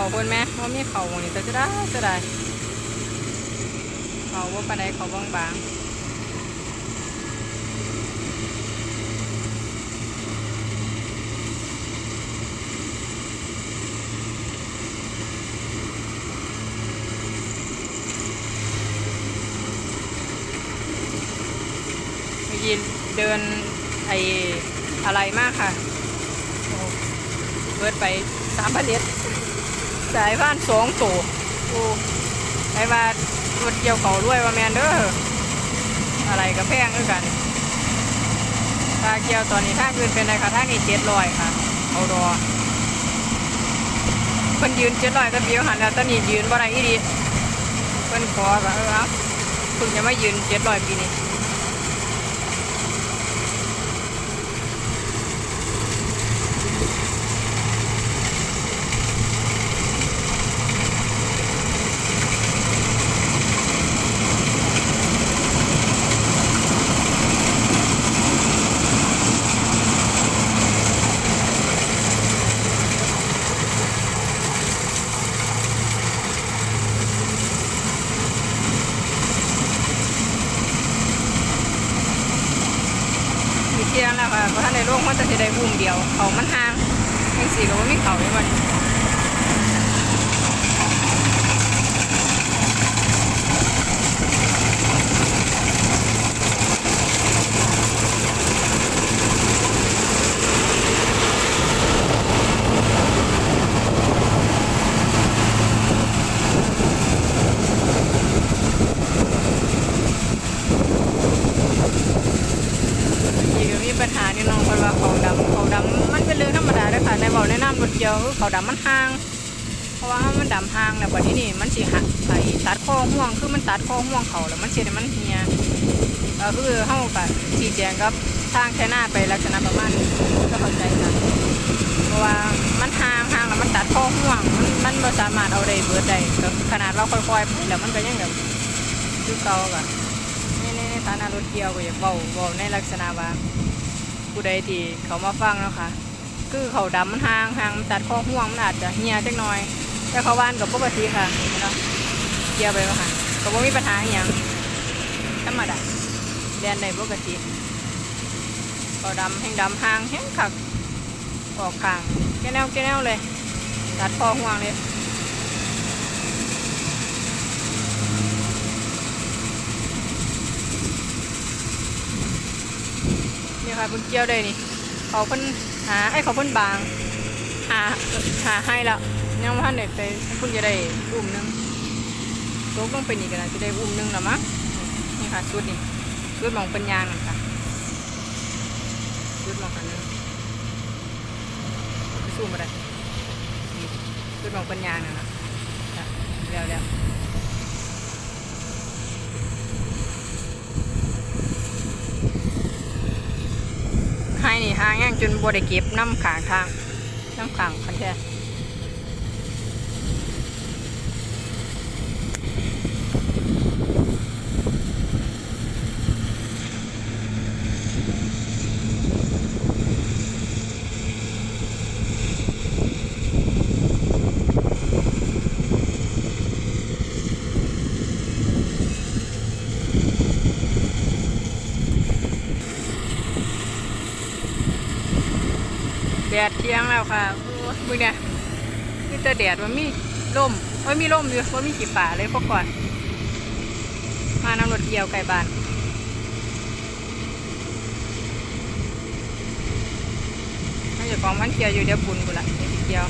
เขาคนไหมว่ามีเขาหมองนี้แต่จะได้จะได้เขาว่าปานใดเขาบางบางเมื่อกี้เดินไออะไรมากค่ะเบิดไปสามพันเลิตร สายบ้านสองตัวโอ้ไอ้ว่ารถเกี่ยวเขาด้วยว่าแมนเด้ออะไรก็แพงด้วยกันถ้าเกี่ยวตอนนี้ทางอื่นเป็นไรคะทางนี้เจ็ดร้อยค่ะเอาดอเพิ่นยืนเจ็ดร้อยตะเบียวหันแล้วตอนนี้ยืนบ่ได้อีดีเพิ่นขอแบบเออเอาเพิ่งจะมายืนเจ็ดร้อยปีนี้ มี เพราะท่านในโลกมันจะได้บุ่มเดียว เขามันห่างยังสี่ก็ว่ามีเขาเลยมันนี้อีกก็มีปัญหานี่น้องคนว่าเขาดำเขาดำมันเป็นเรื่องธรรมดาเลยค่ะในบอกแนะนำรถ เกียวเขาดำมันห่าง เพราะว่ามันดำห่างแล้วบัดนี้นี่มันสิหักไปตัดข้อห่วงคือมันตัดข้อห่วงเขาแล้วมันสิให้มันเหียก็คือเฮาก็ชี้แจงกับทางแค่หน้าไปลักษณะประมาณนี้ก็เข้าใจกันเพราะว่ามันห่างห่างแล้วมันตัดข้อห่วง มันมันบ่สามารถเอาได้เบิดได้ขนาดเราค่อยๆไปแล้วมันก็ยังแบบคือเก่าก็ในในในฐานะรถเกี่ยวก็อย่าเว้าเว้าในลักษณะว่าผู้ใดที่เขามาฟังเนาะค่ะ คือเขาดำมันห่างห่างตัดข้อห่วงมันอาจจะเหี่ยจักหน่อย แต่เขาว่านกับปกติค่ะเนาะเกี่ยวไปว่าค่ะก็บ่มีปัญหาอย่างธรรมดาเรียนได้ปกติเขาดำแห้งดำห่างแห้งขักออกข้างแกแนวแกแนวเลย ตัดข้อห่วงเลยนี่ค่ะเพิ่นเกี่ยวได้นี่เขาเพิ่นหาไอ้เขาพิ่นบาง หาหาให้แล้วยังว่าไหนไปพิ่นจะได้อุ้มหนึงตกลงไปนี่ก็น่าจะได้อุ้มหนึงแล้วมั้งนี่ค่ะชุดนี่ชุดมองป็นยางนั่นค่ะชุดมองกันนึงไปสู้มาได้ชุดมองป็นยางนั่นนะจ้ะเร็วแล้วให้นี่หางแง่ง จนบ่ได้เก็บน้ำขางทางน้ำขางคันแท้ ดดเที่ยงแล้วค่ะมึงเนี่ยมีแต่แดดมันมีร่มว่ามีร่มอยู่ว่ามีกี่ป่าเลยพวกก่อน มานำรถเกี่ยวไก่บ้านมันจะกองมันเกี่ยวอยู่เดี๋ยวบุญกูละเดี๋ยวสิเกี่ยว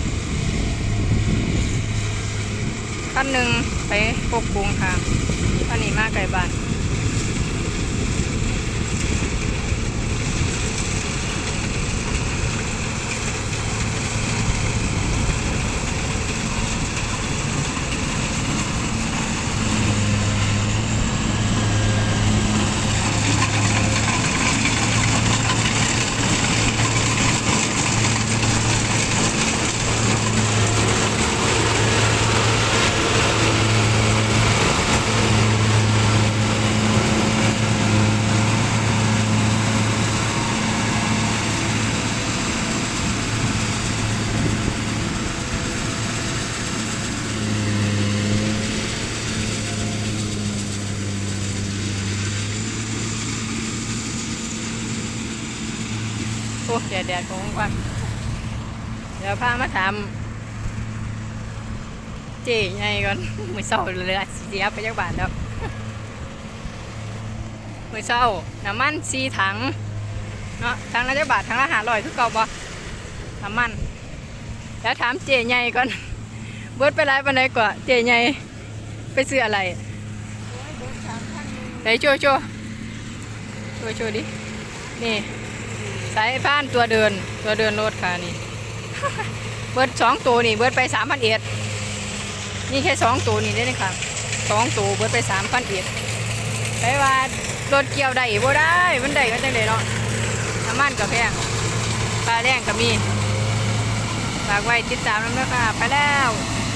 ขั้นหนึ่งไปปกกรุงค่ะขั้นนี้มาไก่บ้าน อ้แดดแดดของวันเดี๋ยวพามาถามเจ๊ไงก่อนมือเศร้าเลยอะเสียไปจักบาทแล้วมือเศร้าน้ำมันสี่ถังเนาะถังละจักบาทถังละหาร้อยคือเก่าบ่น้ำมันแล้วถามเจ๊ไงก่อนเบิร์ดไปหลายปันไดกว่าเจ๊ไงไปซื้ออะไรไหนโชว์โชว์โชว์โชว์ดินี่ สายพานตัวเดินตัวเดินรถค่ะนี่ เบิร์ดสองตัวนี่เบิร์ดไปสามพันเอ็ดนี่แค่สองตัวนี่ได้เลยค่ะสองตัวเบิร์ดไปสามพันเอ็ดไปว่ารถเกี่ยวได้บ่ได้มันได้ก็จังไดเนาะน้ำมันก็แพงปลาแดงก็มีฝากไว้ติดตามน้ำเด้อค่ะไปแล้ว